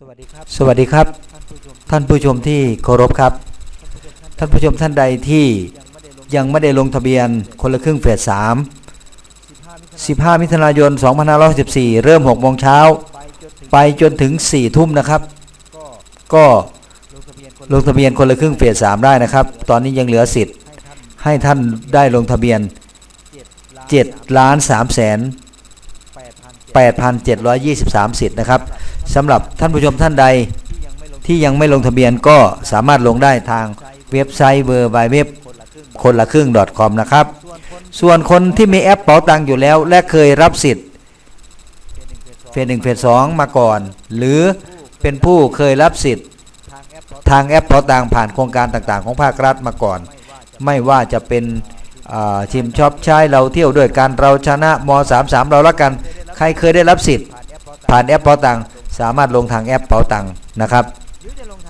สวัสดีครับสวัสดีครับ ท่านผู้ชมที่เคารพครับ ท่านผู้ชมท่านใดที่ยังไม่ได้ลงทะเบียนคนละครึ่งเฟส3 15 มิถุนายน 2514เริ่ม6โมงเช้า ไปจนถึง 4 ทุ่มนะครับ ก็ลงทะเบียนคนละครึ่งเฟส3ได้นะครับ ตอนนี้ยังเหลือสิทธิ์ ให้ท่านได้ลงทะเบียน 7 ล้าน3แสน8,723 สิทธิ์นะครับ สำหรับท่านผู้ชมท่านใดที่ยังไม่ลงทะเบียนก็สามารถลงได้ทางเว็บไซต์เวอร์บายเว็บคนละครึ่ง .com นะครับ ส่วนคนที่มีแอปเป๋าตังอยู่แล้ว และเคยรับสิทธิ์เฟสหนึ่งเฟสสองมาก่อน หรือเป็นผู้เคยรับสิทธิ์ทางแอปเป๋าตังผ่านโครงการต่างๆ ของภาครัฐมาก่อน ไม่ว่าจะเป็นชิมช็อปใช้เราเที่ยวด้วยกันเราชนะม 33 เราละกัน ใครเคยได้รับสิทธิ์ผ่านแอปเป๋าตังค สามารถลงทางแอปเป๋าตังค์นะครับ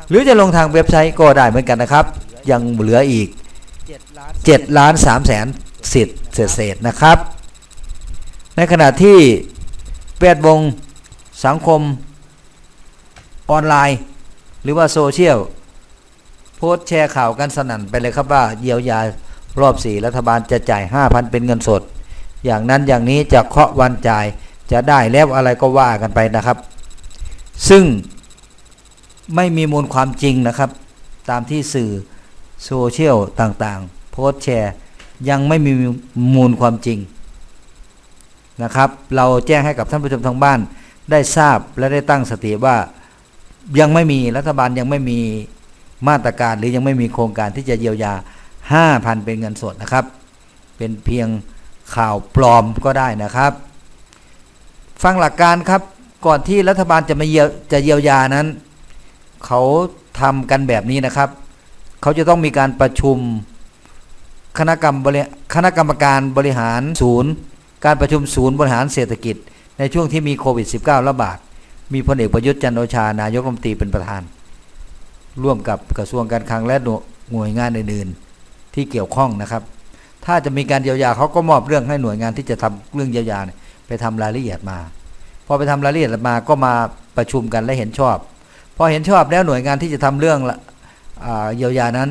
หรือจะลงทางเว็บไซต์ก็ได้เหมือนกันนะครับ ยังเหลืออีก7ล้าน3แสนสิทธิ์เศษๆนะครับ ในขณะที่แวดวงสังคมออนไลน์ หรือว่าโซเชียลโพสต์แชร์ข่าวกันสนั่นไปเลยครับว่าเยียวยารอบสี่รัฐบาลจะจ่าย 5,000 เป็นเงินสด อย่างนั้นอย่างนี้จะเคาะวันจ่ายจะได้แล้วอะไรก็ว่ากันไปนะครับ ซึ่งไม่มีมูลความจริงนะครับ ตามที่สื่อโซเชียลต่างๆ โพสแชร์ ยังไม่มีมูลความจริงนะครับ เราแจ้งให้กับท่านผู้ชมทางบ้านได้ทราบและได้ตั้งสติว่ายังไม่มีรัฐบาลยังไม่มีมาตรการหรือยังไม่มีโครงการที่จะเยียวยา 5,000 เป็นเงินสดนะครับ เป็นเพียงข่าวปลอมก็ได้นะครับ ฟังหลักการครับ ก่อนที่รัฐบาลจะมาเยียจะเยียวยานั้น เขาทำกันแบบนี้นะครับ เขาจะต้องมีการประชุมคณะกรรมบริคณะกรรมการบริหารศูนย์ การประชุมศูนย์บริหารเศรษฐกิจ ในช่วงที่มีโควิด -19 ระบาด มีพลเอกประยุทธ์จันทร์โอชานายกรัฐมนตรีเป็นประธาน ร่วมกับกระทรวงการคลังและหน่วยงานอื่นๆที่เกี่ยวข้องนะครับ ถ้าจะมีการเยียวยาเขาก็มอบเรื่องให้หน่วยงานที่จะทำเรื่องเยียวยาไปทำรายละเอียดมา พอไปทำรายละเอียดมาก็มาประชุมกันและเห็นชอบ พอเห็นชอบแล้วหน่วยงานที่จะทำเรื่องเยียวยานั้น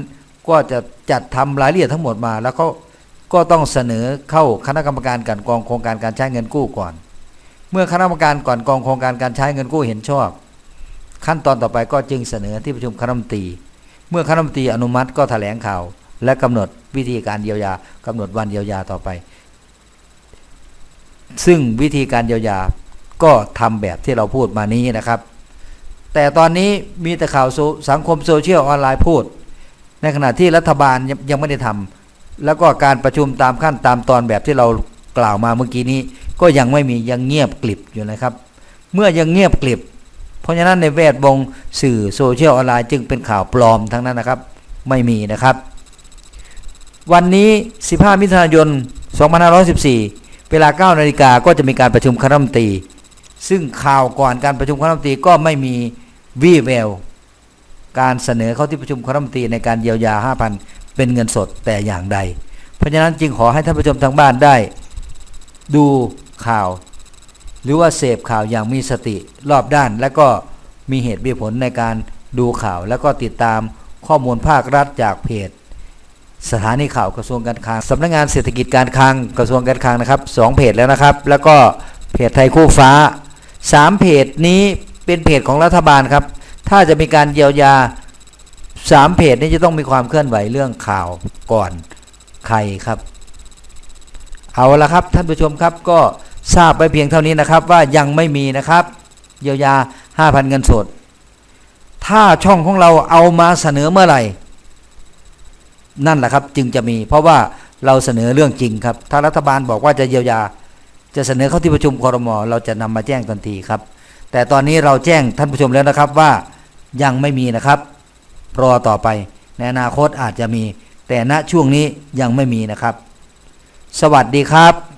ก็จะจัดทำรายละเอียดทั้งหมดมา แล้วก็ก็ต้องเสนอเข้าคณะกรรมการกลันกองโครงการการใช้เงินกู้ก่อน เมื่อคณะกรรมการก่อนกองโครงการการใช้เงินกู้เห็นชอบ ขั้นตอนต่อไปก็จึงเสนอที่ประชุมคณะรัฐมนตรีเมื่อคณะรัฐมนตรีอนุมัติก็แถลงข่าว และกำหนดวิธีการเยียวยากำหนดวันเยียวยาต่อไป ซึ่งวิธีการเยียวยา ก็ทำแบบที่เราพูดมานี้นะครับ แต่ตอนนี้มีแต่ข่าวโซสังคมโซเชียลออนไลน์พูด ในขณะที่รัฐบาลยังยังไม่ได้ทำแล้วก็การประชุมตามขั้นตามตอนแบบที่เรากล่าวมาเมื่อกี้นี้ ก็ยังไม่มียังเงียบกลิบอยู่นะครับ เมื่อยังเงียบกลิบ เพราะฉะนั้นในแวดวงสื่อโซเชียลออนไลน์จึงเป็นข่าวปลอมทั้งนั้นนะครับ ไม่มีนะครับวันนี้ 15 มิถุนายน 2514 เวลา 9 นาฬิกาก็จะมีการประชุมคณะรัฐมนตรี ซึ่งข่าวก่อนการประชุมคณะรัฐมนตรีก็ไม่มีวี่แววการเสนอเข้าที่ประชุมคณะรัฐมนตรีในการเยียวยา 5,000 เป็นเงินสดแต่อย่างใด เพราะฉะนั้นจึงขอให้ท่านผู้ชมทางบ้านได้ ดูข่าว หรือว่าเสพข่าวอย่างมีสติรอบด้าน และก็มีเหตุมีผลในการดูข่าว แล้วก็ติดตามข้อมูลภาครัฐจากเพจ สถานีข่าวกระทรวงการคลังสำนักงานเศรษฐกิจการคลังกระทรวงการคลังนะครับสองเพจแล้วนะครับ แล้วก็เพจไทยคู่ฟ้า สามเพจนี้เป็นเพจของรัฐบาลครับ ถ้าจะมีการเยียวยาสามเพจนี้จะต้องมีความเคลื่อนไหวเรื่องข่าวก่อนใครครับ เอาละครับท่านผู้ชมครับก็ทราบไปเพียงเท่านี้นะครับว่ายังไม่มีนะครับเยียวยา 5,000 เงินสด ถ้าช่องของเราเอามาเสนอเมื่อไหร่ นั่นแหละครับจึงจะมี เพราะว่าเราเสนอเรื่องจริงครับ ถ้ารัฐบาลบอกว่าจะเยียวยา จะเสนอเข้าที่ประชุมครมเราจะนำมาแจ้งทันทีครับ แต่ตอนนี้เราแจ้งท่านผู้ชมแล้วนะครับว่ายังไม่มีนะครับ รอต่อไปในอนาคตอาจจะมี แต่ณช่วงนี้ยังไม่มีนะครับ สวัสดีครับ